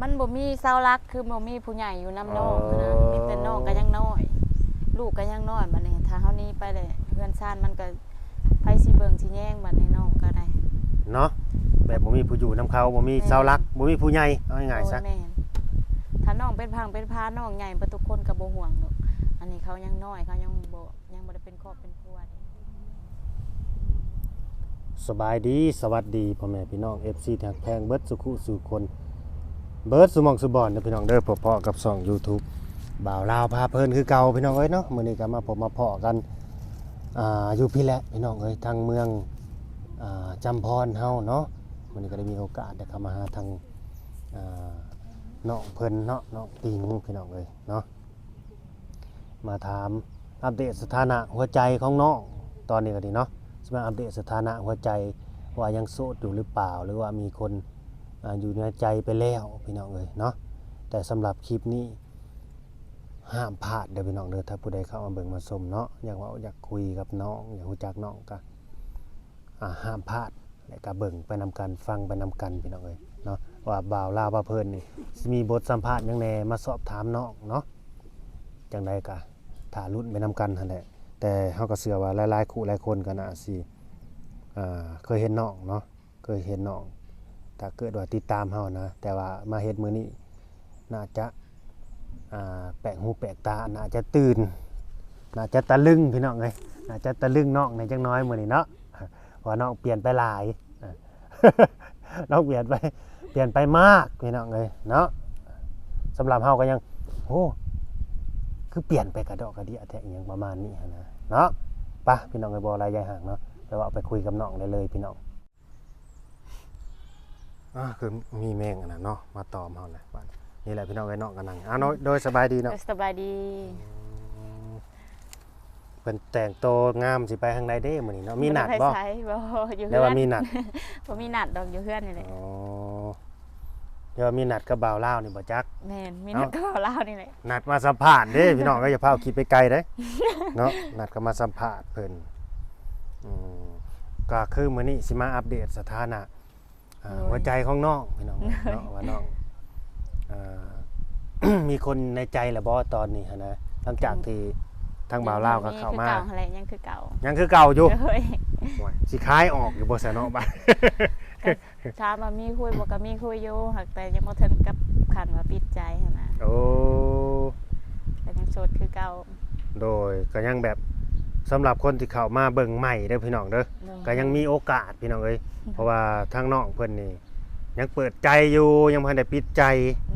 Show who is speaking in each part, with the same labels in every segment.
Speaker 1: มันบ่มีเสาหลักคือบ่มีผู้ใหญ่อยู่นำน้องนะ
Speaker 2: อ๋อ
Speaker 1: มีแต่น้องก็ยังน้อย ลูกก็ยังน้อยบัดนี้ถ้าเฮานี้ไปเลยเพื่อนซ่านมันก็ไผสิเบิ่งสิแย่งบัดนี้น้องก็ได้
Speaker 2: เนาะแบบบ่มีผู้อยู่นํเขาบ่มีเสาหลักบ่มีผู้ใหญ่เอาง่ายๆซะ
Speaker 1: โอ้แม่นถ้าน้องเป็นพังเป็นพาน้องใหญ่เบ่ทุกคนก็บ่ห่วงดอกอันนี้เขายังน้อยเขายังบ่ยังบ่ได้เป็นครอบเป็นครัวเด้
Speaker 2: สบายดีสวัสดีพ่อแม่พี่น้อง FC ทางแพงเบิดสุขุสู่คน เบิร์ดสุมองสุบอนเด้อพี่น้องเด้อพอๆกับช่อง YouTube บ่าวลาวพาเพลินคือเก่าพี่น้องเอ้ยเนาะมื้อนี้ก็มาพบมาเพาะกันอ่าอยู่พี่แหละพี่น้องเอ้ยทางเมืองอ่าจำพรเฮาเนาะมื้อนี้ก็ได้มีโอกาสได้เข้ามาหาทางอ่าน้องเพิ่นเนาะน้องติงพี่น้องเอ้ยเนาะมาถามอัปเดตสถานะหัวใจของน้องตอนนี้ก็ดีเนาะสิมาอัปเดตสถานะหัวใจว่ายังโสดอยู่หรือเปล่า หรือว่ามีคน อยู่ในใจไปแล้วพี่น้องเอ้ยเนาะแต่สำหรับคลิปนี้ห้ามพลาดเด้อพี่น้องเด้อถ้าผู้ใดเข้ามาเบิ่งมาชมเนาะอยากว่าอยากคุยกับน้องอยากรู้จักน้องก็ห้ามพลาดและก็เบิ่งไปนำกันฟังไปนำกันพี่น้องเอ้ยเนาะว่าบ่าวลาวบ่าเพิ่นนี่มีบทสัมภาษณ์ยังแน่มาสอบถามน้องเนาะจังใดก็ถ้าลุ้นไปนำกันหั่นแหละแต่เฮาก็เชื่อว่าหลายๆคู่หลายคนก็น่าสิเคยเห็นน้องเนาะเคยเห็นน้อง ถ้าเกิดว่าติดตามเฮานะ แต่ว่ามาเฮ็ดมื้อนี้น่าจะอ่าแปลกหูแปลกตา น่าจะตื่น น่าจะตะลึงพี่น้องเลยน่าจะตะลึงน้องในจังน้อยมื้อนี้เนาะว่าน้องเปลี่ยนไปหลายน้องเปลี่ยนไปเปลี่ยนไปมากพี่น้องเลยเนาะสำหรับเฮาก็ยังโอ้คือเปลี่ยนไปกระดอกกระเดียแท้อหยังประมาณนี้นะเนาะปะพี่น้องไปบ่อะไรยายห่างเนาะแต่ว่าเอาไปคุยกับน้องได้เลยพี่น้อง อ่าคือมีแมงอันน่ะเนาะมาตอมเฮาแหละว่านี่แหละพี่น้องไอ้น้องกันนั่งอะน้อยโดยสบายดีเนาะ
Speaker 1: สบายดี
Speaker 2: เป็นแต่งตัวงามสิไปทางใดเด้มื้อนี้เนาะมีนัดบ่
Speaker 1: ไผใช้บ่อยู่
Speaker 2: เดี๋ยว
Speaker 1: เฮือ
Speaker 2: ว่านมีนัด
Speaker 1: บ่มีนัดดอกอยู่เฮือนนี่แหละ
Speaker 2: อ๋อเดี๋ยวว่ามีนัดกับบ่าวลาวนี่บ่จัก
Speaker 1: แม่นมี
Speaker 2: เอ้า
Speaker 1: นัดก็เล่านี่แหละ
Speaker 2: นัดมาสัมภาษณ์เด้ พี่น้องก็อย่าพาคิดไปไกลเด้ เนาะนัดก็มาสัมภาษณ์เพิ่นอืมก็คือมื้อนี้สิมาอัปเดตสถานะ อ่าหัวใจของน้องพี่น้องเนาะว่าน้องอ่า มีคนในใจแล้วบ่ตอนนี้หันนะหลังจากที่ทางบ่าวลาวก็เข้ามา
Speaker 1: คือเก่าอะไรยังคือเก่า
Speaker 2: ยังคือเก่าอยู่
Speaker 1: เฮ้ย
Speaker 2: โอ้ยสิคายออกอยู่บ่ซะเนาะบ้าน
Speaker 1: ถามว่ามีคุยบ่ก็มีคุยอยู่หักแต่ยังบ่ถึงกับขันว่าปิดใจหั้นนะ
Speaker 2: โอ้
Speaker 1: แต่ยังโสดคือเก่า
Speaker 2: โดยก็ยังแบบ สำหรับคนที่เข้ามาเบิ่งใหม่เด้อพี่น้องเด้อก็ยังมีโอกาสพี่น้องเอ้ยเพราะว่าทางน้องเพิ่นนี่ยังเปิดใจอยู่ยังบ่ทันได้ปิดใจ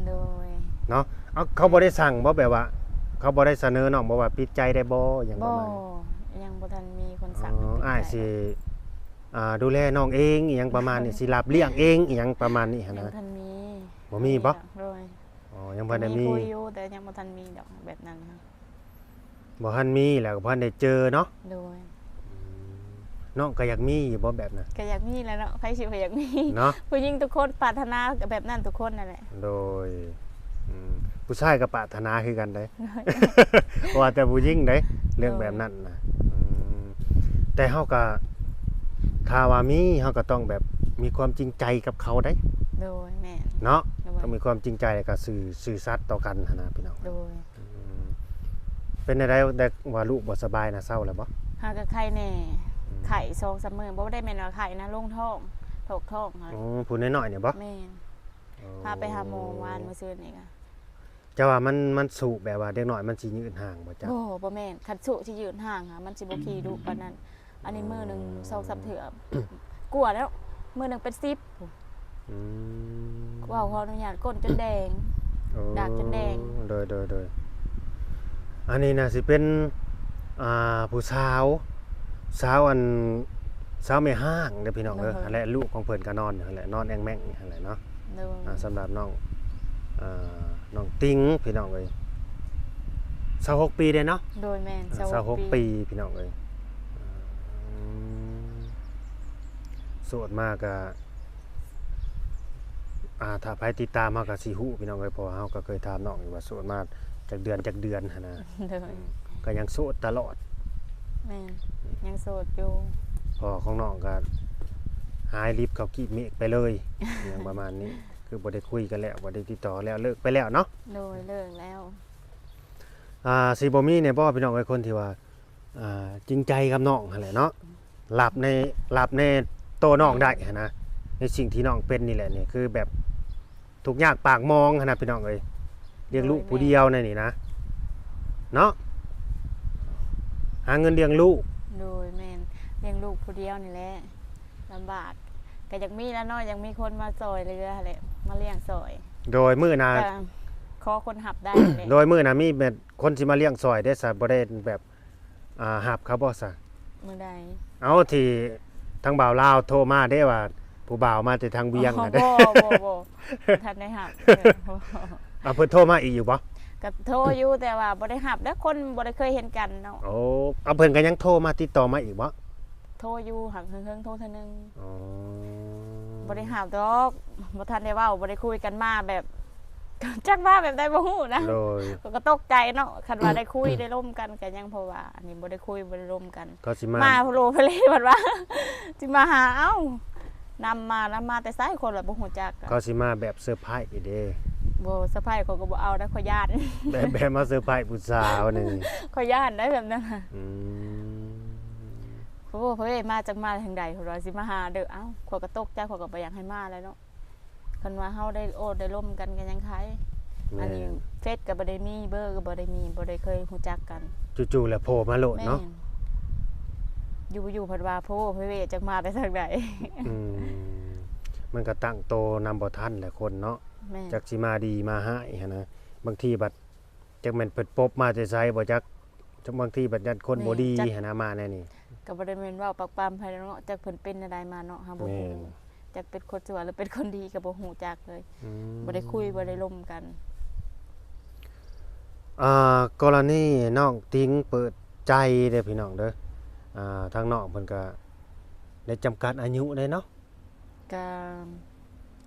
Speaker 1: โดย
Speaker 2: เนาะเอาเขาบ่ได้สั่งบ่แบบว่า เขาบ่ได้เสนอน้องบ่ว่าปิดใจได้บ่อย่างป
Speaker 1: บ่
Speaker 2: ระมาณนี้
Speaker 1: ยังบ่ทันมีคน
Speaker 2: อ๋
Speaker 1: สั่ง
Speaker 2: อ
Speaker 1: ให้ปิด
Speaker 2: อ้าย
Speaker 1: ใจ
Speaker 2: สิอ่าดูแลน้องเองอีหยังประมาณนี้สิรับเลี้ยงเองอีหยังประมาณนี้หัน
Speaker 1: ยัง
Speaker 2: นะ
Speaker 1: บ่ทันมี
Speaker 2: บ่มีบ่
Speaker 1: โดย
Speaker 2: อ๋อยังบ่ได้มี
Speaker 1: คุยอยู่แต่ยังบ่ทันมีดอกแบบนั้นค่ะ
Speaker 2: บ่ทันมีแล้วก็บ่ทันได้เจอเนาะ
Speaker 1: โดย
Speaker 2: น้องก็อยากมีอยู่บ่แบบนั้น
Speaker 1: ก็อยากมีแล้วเนาะใครสิบ่อยากมี
Speaker 2: เนาะ
Speaker 1: ผู้หญิงทุกคนปรารถนาแบบนั้นทุกคนนั่นแหละ
Speaker 2: โดยอืมผู้ชายกับปรารถนาคือกันได้เพราะว่าแต่ผู้หญิงได้เรื่องแบบนั้นนะอืมแต่เฮาก็ถ้าว่ามีเฮาก็ต้องแบบมีความจริงใจกับเขาได้
Speaker 1: โดยแม่น
Speaker 2: เนาะ
Speaker 1: โดย
Speaker 2: ต้องมีความจริงใจแล้วก็สื่อสื่อสัตย์ต่อกันหั้นนะพี่น้อง
Speaker 1: โดย
Speaker 2: อืม เป็นได้ได้ว่าลูกบ่สบายนะเศร้าแล้วบ่
Speaker 1: หากับไข่แน่ไข่ซองสามมือบ่ได้แม่นว่าไข่นะลงท้องถกท้องค่ะ
Speaker 2: อ๋อผู้น้อยๆเนี่ยบ่
Speaker 1: แม่นพาไปหาหมอวานมื้อซื่อนี่ก็
Speaker 2: จะว่ามันมันสูบแบบว่าเด็กน้อยมันสิยืนห่างบ่จ๊ะ
Speaker 1: โอ้บ่แม่นคันสุสิยืนห่างค่ะมันสิบ่ขี่ดุปานนั้น อันนี้มือหนึงสองสามเถื่อกลัวแล้วมือหนึงเป็น10
Speaker 2: อืม
Speaker 1: ว้าวขออนุญาตก้นจนแดง
Speaker 2: โอ้
Speaker 1: ดากจนแดง
Speaker 2: โดยโดยโดย อันนี้นะสิเป็นอ่าผู้สาวสาวอันสาวไม่ห้างเด้อพี่น้องเด้อ
Speaker 1: เออ
Speaker 2: อันแหละลูกของเพิ่นก็นอนอยู่นั่นแหละนอนแองแม่งอยู่นั่นแหละเนาะ
Speaker 1: โดย
Speaker 2: อ่าสำหรับน้องอ่าน้องติงพี่น้องเอ้ย26ปีเด้เนาะ
Speaker 1: โดยแม่น
Speaker 2: อ่า26ปีพี่น้องเอ้ยอืมโสดมากก็อ่าถ้าใครติดตามเฮาก็สิฮู้พี่น้องเอ้ยเพราะว่าเฮาก็เคยถามน้องอยู่ว่าโสดมา จากเดือนจากเดือนหั่นนะ
Speaker 1: โดย
Speaker 2: ก็ยังโสดตลอด
Speaker 1: แม่นยังโสดอยู่
Speaker 2: พอของน้องก็หายลิฟต์เขากีบเมฆไปเลยอย่างประมาณนี้ คือบ่ได้คุยกันแล้วบ่ได้ติดต่อแล้วเลิกไปแล้วเนาะ
Speaker 1: โดยเลิกแล้ว
Speaker 2: อ่าสิบ่มีเนี่ยบ่พี่น้องไอ้คนที่ว่าอ่าจริงใจกับน้องหั่นแหละเนาะหลับในหลับในโตน้องได้หั้นนะในสิ่งที่น้องเป็นนี่แหละนี่คือแบบทุกข์ยากปากมองหั่นนะพี่น้องเอ้ย เลี้ยงลูกผู้เดียวนั่นนี่นะเนาะหาเงินเลี้ยงลูก
Speaker 1: โดยแม่นเลี้ยงลูกผู้เดียวนี่แหละลำบากก็อยากมีแล้วเนาะยังมีคนมาซอยเรือแหละมาเลี้ยงซอย
Speaker 2: โดยมื้อหนา
Speaker 1: ก็ขอคนหับได้แหละ
Speaker 2: โดยมื้อหนามีแบบคนสิมาเลี้ยงซอยได้ซะบ่ได้แบบอ่าหับเขาบ่ซะ
Speaker 1: มือใด
Speaker 2: เอาที่ทางบ่าวลาวโทรมาได้ว่าผู้บ่าวมาแต่ทางเวียง
Speaker 1: อ๋อ
Speaker 2: น่ะเด้
Speaker 1: บ่บ่บ่ทันได้หับ เออบ่
Speaker 2: เอาเพิ่นโทรมาอีกอยู่บ่
Speaker 1: ก็โทรอยู่แต่ว่าบ่ได้หับแล้วคนบ่ได้เคยเห็นกันเนาะ
Speaker 2: โอ้เอาเพิ่นก็ยังโทรมาติดต่อมาอีกบ่
Speaker 1: โทรอยู่หักเฮิงๆโทรเท่านึง
Speaker 2: อ๋อ
Speaker 1: บ่ได้หับดอกบ่ทันได้เว้าบ่ได้คุยกันมาแบบ จักว่าแบบใดบ่ฮู้นะ
Speaker 2: โดย
Speaker 1: ก็ตกใจเนาะคันว่าได้คุยได้ร่วมกันก็ยังเพราะว่า อันนี้บ่ได้คุยบ่ได้ร่วมกัน
Speaker 2: ก็สิมา
Speaker 1: มาโผล่เพลบัดว่าสิมาหาเอ้านำมานำมาแต่ซ้ายคนละบ่ฮู้จักอะ
Speaker 2: ก็สิมาแบบเซอร์ไพรส์อีกเด้
Speaker 1: บ่สะพายเขาก็บ่เอาได้ขอยย่าน
Speaker 2: แบบแบบมาเซอร์ไพรส์ผู้สาวนี่
Speaker 1: ขอยย่านได้แบบนั้นน่ะ
Speaker 2: อืม
Speaker 1: โอ้เฮ้ยมาจากมาทางใดเขาว่าสิมาหาเด้อเอ้าขอยก็ตกใจขอยก็บ่อยากให้มาแล้วเนาะคันว่าเฮาได้โอ้ได้ร่วมกันกันยังไคอั
Speaker 2: แม่
Speaker 1: นนี้เฟซก็บ่ได้มีเบอร์ก็บ่ได้มีบ่ได้เคยฮู้จักกัน
Speaker 2: จู่ๆแล้วโผล่มาโลด
Speaker 1: แม่
Speaker 2: เนาะ
Speaker 1: นอยู่อยู่เพัดว่าโพเพ่เวจักมาแต่ทางใด
Speaker 2: อืมมันก็ตั้งโตนำบ่ทันแหละคนเนาะ
Speaker 1: แม่น
Speaker 2: จักสิมาดีมาหายหั้นนะบางทีบัดจักแม่นเปิดปบมาแต่ไสบ่จักจักบางทีบัดยันคนบ่ดีหันนะมาแน่นี่
Speaker 1: ก็บ่ได้แม่นเว้าปักปามภายเนาะจักเพิ่นเป็นอะไรมาเนาะเฮาบ่
Speaker 2: แม่
Speaker 1: ฮู้
Speaker 2: น
Speaker 1: จักเป็นคนชั่วหรือเป็นคนดีก็บ่ฮู้จักเลย
Speaker 2: อืม
Speaker 1: บ่ได้คุยบ่ได้ล่มกัน
Speaker 2: อ่ากรณีน้องติ้งเปิดใจเด้อพี่น้องเด้ออ่าทางน้องเพิ่นก็ได้จำกัดอายุได้เนาะ
Speaker 1: ก็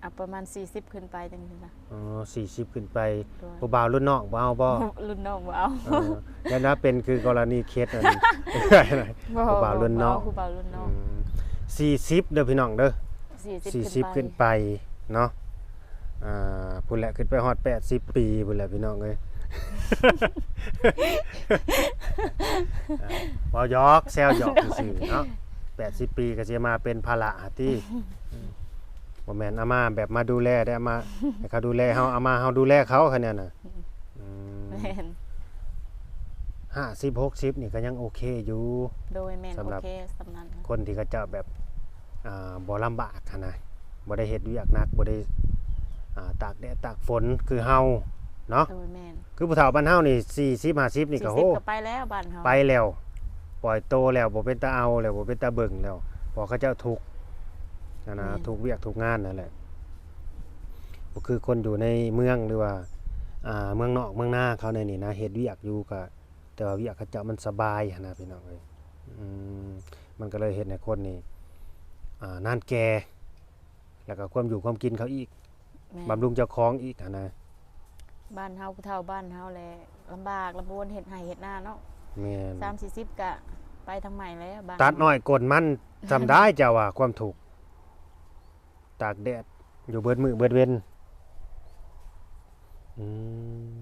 Speaker 1: เอาประมาณ 40 ขึ้นไปจังซี่ล่ะ
Speaker 2: อ๋อ40ขึ้นไป
Speaker 1: ตัว
Speaker 2: ผู้บ่าวรุ่นน้องบ่เอาบ่
Speaker 1: รุ่นน้องบ่เอา
Speaker 2: เออยันว่าเป็นคือกรณีเคสอันอะไร
Speaker 1: บ่
Speaker 2: ผู้บ่าวรุ่นน้อง
Speaker 1: ผู้บ่าวรุ่นน้อง
Speaker 2: 40เด้อพี่น้องเด้อ
Speaker 1: 40
Speaker 2: 40ขึ้นไปเนาะอ่าพุ่นแหละขึ้นไปฮอด80ปีพุ่นแหละพี่น้องเอ้ยอ่าบ่หยอกแซวหยอกซื่อๆเนาะ80ปีก็สิมาเป็นภาระหาที่ บ่แม่นเอามาแบบมาดูแลได้เอามาให้เขาดูแลเฮาเอามาเฮาดูแลเขาคะเนี่ยน่ะอืม
Speaker 1: แม่น
Speaker 2: ห้าสิบหกสิบนี่ก็ยังโอเคอยู่
Speaker 1: โดยแม่น
Speaker 2: สำหรับ
Speaker 1: โอเคสำนั้น
Speaker 2: คนที่เขาเจะแบบอ่าบ่ลำบากหั้นนะบ่ได้เฮ็ดเวียกหนักบ่ได้อ่าตากแดดตากฝนคือเฮาเนาะ
Speaker 1: โดยแม่น
Speaker 2: คือผู้เฒ่าบ้านเฮานี่40 50นี่ก็
Speaker 1: 40
Speaker 2: โห
Speaker 1: ก็ไปแล้วบ้านเฮา
Speaker 2: ไปแล้ว ปล่อยโตแล้วบ่เป็นตาเอาแล้วบ่เป็นตาเบิ่งแล้วเพอเขาเจ้าทุกข์ นะนะทุกเวียกทุกงานนั่นแหละบ่คือคนอยู่ในเมืองหรือว่าอ่าเมืองนอกเมืองนาเขาในนี่นะเฮ็ดเวียกอยู่ก็แต่ว่าเวียกเขาเจ้ามันสบายหั้นนะพี่น้องเอ้ยอืมมันก็เลยเฮ็ดให้คนนี่อ่านานแก่แล้วก็ความอยู่ความกินเขาอีก
Speaker 1: แม่น
Speaker 2: บำรุงเจ้าของอีกหั้นนะ
Speaker 1: บ้านเฮาผู้เฒ่าบ้านเฮาแหละลำบากลำบนเฮ็ดไร่เฮ็ดนาเนาะ
Speaker 2: แม่น
Speaker 1: สามสี่สิบกะไปทางใหม่แล้วบ้าน
Speaker 2: ตัดน้อยกดมันจำได้เจ้าว่าความถูก ตากแดด อยู่เบิดมือเบิดเว้นอืม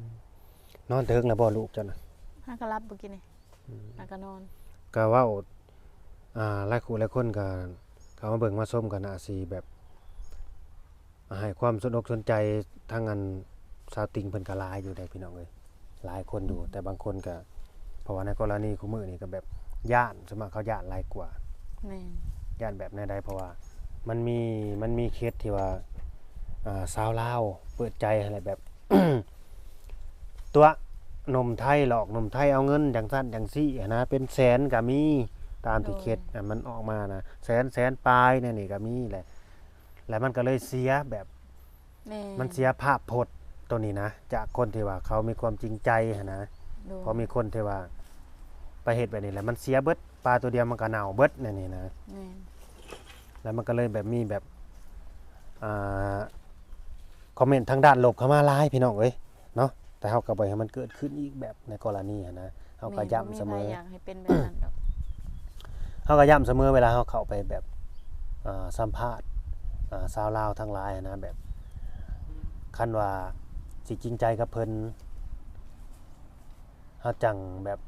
Speaker 2: นอนเถิงแล้วบ่ลูกเจ้าน่ะ
Speaker 1: ห้าก็รับเมื่อกี้นี่ห้าก็นอน
Speaker 2: ก็เว้าอ่าหลายคู่หลายคนก็เขามาเบิ่งมาชมกันน่าสิแบบอ่าให้ความสนอกสนใจทางอันสาวติงเพิ่นก็หลายอยู่ได้พี่น้องเอ้ยหลายคนอยู่ แต่บางคนก็เพราะว่าในกรณีคู่มือนี่ก็แบบย่านสวนมากเขาย่านหลายกว่า
Speaker 1: แม่น
Speaker 2: ย่านแบบในใดเพราะว่า มันมีมันมีเคสที่ว่าอ่าสาวลาวเปิดใจอะไรแบบ ตัวหนมไทยหลอกหนมไทยเอาเงินอย่างสั้นอย่างซี่อะนะเป็นแสนก็มีตามที่เคสอะมันออกมานะแสนแสนปลายเนี่ยนี่ก็มีแหละแล้วมันก็เลยเสียแบบ
Speaker 1: แม่
Speaker 2: มันเสียภาพพจน์ตัวนี้นะจากคนที่ว่าเขามีความจริงใจหั้นนะ
Speaker 1: โดย
Speaker 2: พอมีคนที่ว่าไปเหตุแบบนี้แหละมันเสียเบิดปลาตัวเดียวมันก็เน่าเบิดเนี่ยนี่นะ
Speaker 1: แม่น
Speaker 2: แล้วมันก็เลยแบบมีแบบอ่าคอมเมนต์ทางด้านลบเข้ามาหลายพี่น้องเอ้ยเนาะแต่เฮาก็บ่ให้มันเกิดขึ้นอีกแบบในกรณีอะนะเฮาก็ย้ำเสมอ
Speaker 1: แนบ่ใครอยากให้เป็นแบบนั้นดอก
Speaker 2: เฮาก็ย้ำเสมอเวลาเฮาเข้าไปแบบอ่าสัมภาษณ์อ่าสาวลาวทั้งหลายอะนะแบบคันว่าสิจริงใจกับเพิ่นเฮาจังแบบ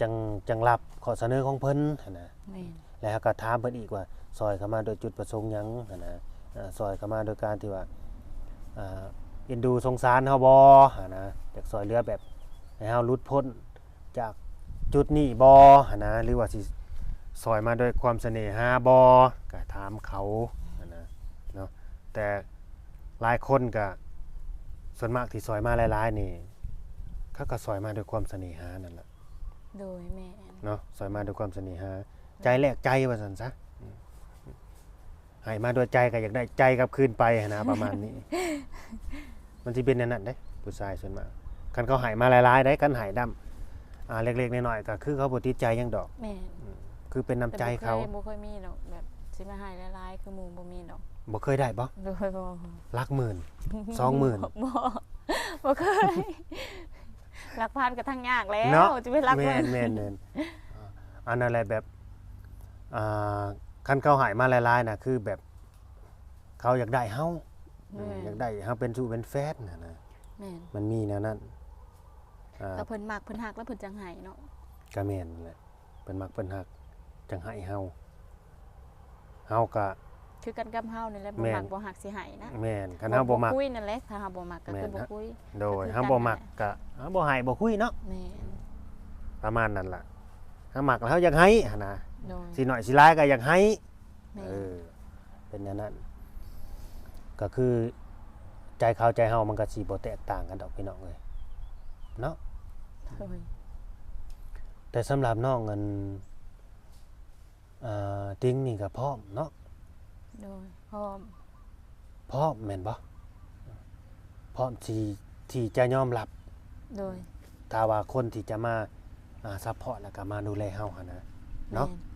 Speaker 2: จังจังรับข้อเสนอของเพิ่นหั้นนะ
Speaker 1: แม่น
Speaker 2: แล้วเราก็ถามเพิ่นอีกว่า ซอยเข้ามาโดยจุดประสงค์หยังหั้นนะเอ่อซอยเข้ามาโดยการที่ว่าอ่าเอ็นดูสงสารเฮาบ่หั้นนะอยากซอยเหลือแบบให้เฮาหลุดพ้นจากจุดนี้บ่หั้นนะหรือว่าสิซอยมาด้วยความเสน่หาบ่ก็ถามเขาหั้นนะเนาะแต่หลายคนก็ส่วนมากที่ซอยมาหลายๆนี่เขาก็ซอยมาด้วยความเสน่หานั่นแหละ
Speaker 1: โดยแม่น
Speaker 2: เนาะซอยมาด้วยความเสน่หาใจแลกใจว่าสันซะอืม ให้มาด้วยใจก็อยากได้ใจกลับคืนไปหั้นนะประมาณนี้ มันสิเป็นแนวนั้นเด้ผู้ชายส่วนมากคันเขาใหายมาหลายๆได้กันใหายดำอ่าเล็กๆน้อยๆก็คือเขาบ่ติดใจหยังดอก
Speaker 1: แม่น
Speaker 2: คือเป็นน้ำใจเขา
Speaker 1: แต่บ่เคยบ่เคยมีดอกแบบสิมาให้หลายๆคือหมู่บ่มีดอก
Speaker 2: บ่เคยได้บ่
Speaker 1: โดยบ่
Speaker 2: ลักหมื่น สองหมื่น
Speaker 1: บ่บ่เคยรักพันก็ทั้งยากแล้ว
Speaker 2: เนาะ
Speaker 1: จะไปรัก
Speaker 2: แม่
Speaker 1: เพิ่
Speaker 2: น
Speaker 1: น
Speaker 2: แม่นแม่นอ่าอันนั้นแหละแบบอ่า คันเขาใหายมาหลายๆน่ะคือแบบเขาอยากได้เฮาอืมอยากได้เฮาเป็นสู่เป็นแฟนน่ะนะ
Speaker 1: แม่น
Speaker 2: มันมีแนวนั้นอ่า
Speaker 1: แต่เพิ่นมักเพิ่นฮักแล้วเพิ่นจังไห้เนาะ
Speaker 2: ก็แม่นนั่นแหละเป็นมักเป็นฮักจังให้เฮาเฮาก็
Speaker 1: คือกันกับเฮานี่แหละบ่
Speaker 2: แม่น
Speaker 1: มักบ่ฮักสิให้นะ
Speaker 2: แม่นคันเฮาบ่มัก
Speaker 1: คุยนั่นแหละถ้าเฮาบ่มักก็คือ
Speaker 2: แม่น
Speaker 1: บ่
Speaker 2: ฮะ
Speaker 1: คุย
Speaker 2: โดย
Speaker 1: ก็คือ
Speaker 2: เฮาบ่
Speaker 1: กัน
Speaker 2: มัก
Speaker 1: นั่นแหละ
Speaker 2: ก็เฮาบ่ให้บ่คุยเนาะ
Speaker 1: แม่น
Speaker 2: ประมาณนั้นล่ะเฮามักแล้วเฮาอยากให้หั่นนะ
Speaker 1: โดย
Speaker 2: สิน้อยสิหลายก็อยากให้
Speaker 1: แม่
Speaker 2: เอนอเป็นอย่างนั้น ก็คือใจเขาใจเฮามันก็สิบ่แตกต่างกันดอกพี่น้องเอ้ยเนาะ
Speaker 1: โดย
Speaker 2: แต่สำหรับน้องเงินอ่าติ้งนี่ก็พร้อมเนาะ
Speaker 1: โดยพร้อม
Speaker 2: พร้อมแม่นบ่พร้อมที่ที่จะยอมรับ
Speaker 1: โดย
Speaker 2: ถ้าว่าคนที่จะมาอ่าซัพพอร์ตแล้วก็มาดูแลเฮาหั่นนะ เนาะ
Speaker 1: แม่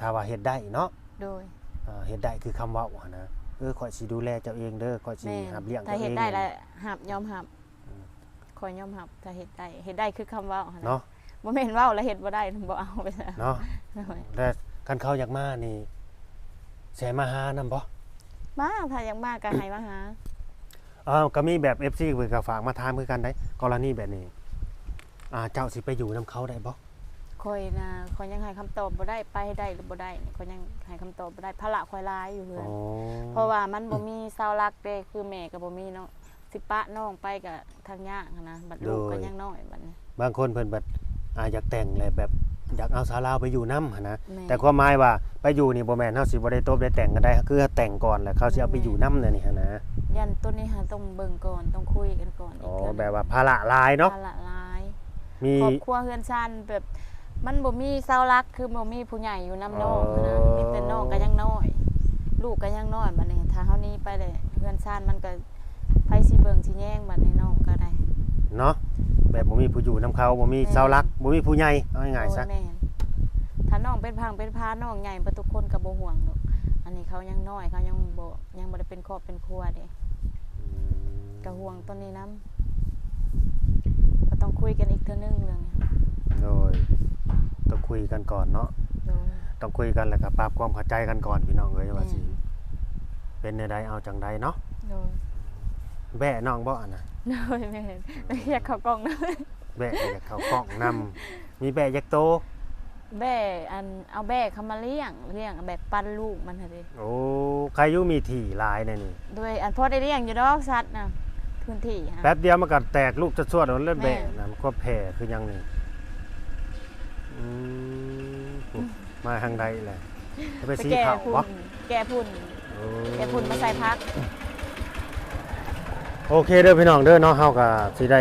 Speaker 2: ถ้าว่าเฮ็ดได้เนาะ
Speaker 1: โดย
Speaker 2: อ่าเฮ็ดได้คือคำเว้าหั่นนะเออข่อยสิดูแลเจ้าเองเด้อข่อยสิ
Speaker 1: แม่
Speaker 2: รับเลี้ยง
Speaker 1: ถ้า
Speaker 2: เจ้าเอ
Speaker 1: เฮ็ด
Speaker 2: ง
Speaker 1: ได้แล้วหับยอมหับคอยยอมหับถ้าเฮ็ดได้เฮ็ดได้คือคำเว้าหั่นน่ะ
Speaker 2: เนาะ
Speaker 1: บ่แม่นเว้าแล้วเฮ็ดบ่ได้บ่เอาไปซะ
Speaker 2: เนาะ
Speaker 1: โดย
Speaker 2: แต่คันเขาอยากมานี่แสมาหานํบ่
Speaker 1: มาถ้าอยากมาก็ให้มาหา
Speaker 2: อ้าวก็มีแบบ FC เพิ่นก็ฝากมาถามคือกันได้กรณีแบบนี้อ่าเจ้าสิไปอยู่นํเขาได้บ่
Speaker 1: คอยนะคอยยังให้คำตอบบ่ได้ไปให้ได้หรือบ่ได้นี่คอยยังให้คำตอบบ่ได้ภาระคอยหลายอยู่เฮือน
Speaker 2: อ๋อ
Speaker 1: เพราะว่ามันบ่มีเสาหลักเด้คือแม่ก็บ่มีเนาะสิปะน้องไปก็ทางยากหั้นนะบัดลูกก็ยังน้อยบัดนี้
Speaker 2: บางคนเพิ่นแบบอ่าอยากแต่งเลยแบบอยากเอาสาวลาวไปอยู่นํหั่นนะ
Speaker 1: แม่
Speaker 2: แต่ความหมายว่าไปอยู่นี่บ่แม่นเฮาสิบ่ได้ตบได้แต่งกันได้คือแต่งก่อนแล้วเขาสิเอาไปอยู่นำนั่นนี่หั่นนะ
Speaker 1: ยันต้นนี้หาต้องเบิ่งก่อนต้องคุยกันก่อนอี
Speaker 2: อ๋
Speaker 1: ก
Speaker 2: อ
Speaker 1: เทื่อหนึ่ง
Speaker 2: แบบว่าภาระหลายเนาะ
Speaker 1: ภาระหลาย
Speaker 2: มี
Speaker 1: ครอบครัวเฮือนชานแบบ มันบ่มีเสาหลักคือบ่มีผู้ใหญ่อยู่นํน้องหั้นนะ
Speaker 2: อ๋อ
Speaker 1: มีแต่น้องก็ยังน้อย ลูกก็ยังน้อยบัดนี้ถ้าเฮานี้ไปเลยเฮือนชานมันก็ไผสิเบิ่งสิแย่งบัดนี้น้องก็ได้
Speaker 2: เนาะแบบบ่มีผู้อยู่นํเขาบ่มีเสาหลักบ่มีผู้ใหญ่เอาง่ายๆซะ
Speaker 1: โอ้แม่นถ้าน้องเป็นพังเป็นพาน้องใหญ่บ่ทุกคนก็บ่ห่วงดอกอันนี้เขายังน้อยเขายังบ่ยังบ่ได้เป็นครอบเป็นครัวเด้
Speaker 2: อืม
Speaker 1: ก็ห่วงต้นนี้นํก็ต้องคุยกันอีกเทื่อนึงเรื่องนี้
Speaker 2: โดย ต้องคุยกันก่อนเนาะ
Speaker 1: โดย
Speaker 2: ต้องคุยกันแล้วก็ปรับความเข้าใจกันก่อนพี่น้องเอ้ยว่าสิ
Speaker 1: แม่
Speaker 2: เป็นในใดเอาจังใดเนาะ
Speaker 1: โดย
Speaker 2: แบะน้องบ่อันน่ะ
Speaker 1: โดยแม่นไม่อยากเข้ากล้องนะ
Speaker 2: แบะอยากเข้ากล้องนำมีแบะยักโต
Speaker 1: แบ่อันเอาแบ่เขามาเลี้ยงเลี้ยงแบบปั้นลูกมันหั่นเด้
Speaker 2: โอ้ใครอยู่มีที่หลายแน่นี่
Speaker 1: ด้วยอันพอได้เลี้ยงอยู่ดอกสัตว์น่ะพื้นที่ฮะ
Speaker 2: แป๊บเดียวมันก็แตกลูกจะสวดแล้วเล่นแบะ
Speaker 1: แม่
Speaker 2: นั่นก็แผ่คือหยังนี่ อืมมาทางใดแหละจะไป
Speaker 1: ไป
Speaker 2: สี
Speaker 1: แก่
Speaker 2: เผา
Speaker 1: พุ่
Speaker 2: บ่
Speaker 1: นแก่พุ่น
Speaker 2: โอ้
Speaker 1: แก่พุ่นมาใส่พัก
Speaker 2: โอเคเด้อพี่น้องเด้อเนาะเฮาก็สิได้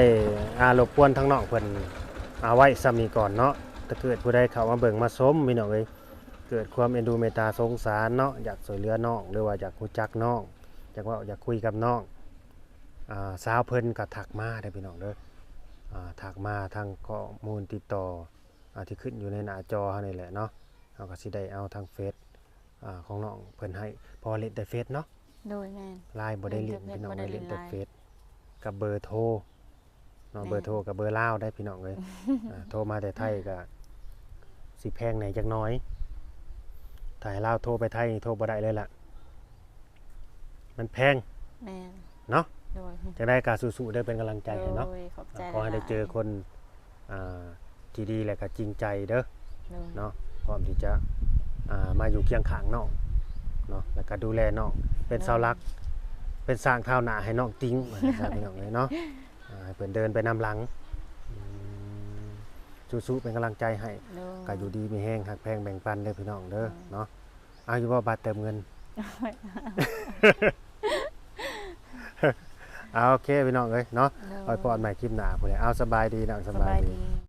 Speaker 2: อารบกวนทั้งน้องเพิ่นเอาไว้ซ้ำนี้ก่อนเนาะถ้าเกิดผู้ใดเข้ามาเบิ่งมาชมพี่น้องเอ้ยเกิดความเอ็นดูเมตตาสงสารเนาะอยากช่วยเหลือน้องหรือว่าอยากรู้จักน้องอยากเว่าอยากคุยกับน้องอ่าสาวเพิ่นก็ทักมาเด้อพี่น้องเด้ออ่าทักมาทางข้อมูลติดต่ออ่า ที่ขึ้นอยู่ในหน้าจอเฮานี่แหละเนาะเฮาก็สิได้เอาทางเฟซอ่าของน้องเพิ่นให้พอเล่นแต่เฟซเนาะ
Speaker 1: โดยแม่น
Speaker 2: ไลน์บ่ได้เล่น
Speaker 1: เล่นแต่
Speaker 2: พี่น้อง
Speaker 1: บ่ได้
Speaker 2: ได้เล่นแต่
Speaker 1: เล่นไลน์
Speaker 2: เฟซกับเบอร์โทรเนาะ
Speaker 1: แม่น
Speaker 2: เบอร์โทรกับเบอร์ลาวได้พี่น้องเลยอ่าโทรมาแต่ไทยก็สิแพงไหนจักหน้อยถ้าให้ลาวโทรไปไทยนี่โทรบ่ได้เลยล่ะ มันแพง
Speaker 1: แม่น
Speaker 2: เนาะ
Speaker 1: โดย
Speaker 2: จังได้กาสู้ๆได้เป็นกำลังใจให้เนาะ
Speaker 1: โดยขอบใจ
Speaker 2: ขอให้ได้เจอคนอ่า ที่ดีและก็จริงใจเด้อ
Speaker 1: โดย
Speaker 2: เนาะพร้อมที่จะอ่ามาอยู่เคียงข้างน้องเนาะแล้วก็ดูแลน้องเป็นเสาหลัก เป็นสร้างเท้าหน้าให้น้องติ้งว่าซั่นพี่น้องเลยเนาะอ่าให้เพิ่นเดินไปนำหลังอืมสู้ๆเป็นกำลังใจให้
Speaker 1: โดย
Speaker 2: ก็อยู่ดีมีแห้งหักแพงแบ่งปันเด้อพี่น้องเด้อเนาะเอาอยู่ว่าบัตรเติมเงิน เอาโอเคพี่น้องเอ้ยเนาะ
Speaker 1: โดย
Speaker 2: ไว้พรใหม่คลิปหน้าพุ่นแหละเอาสบายดีน้องส
Speaker 1: ส
Speaker 2: บา
Speaker 1: บายย
Speaker 2: ดี
Speaker 1: ดี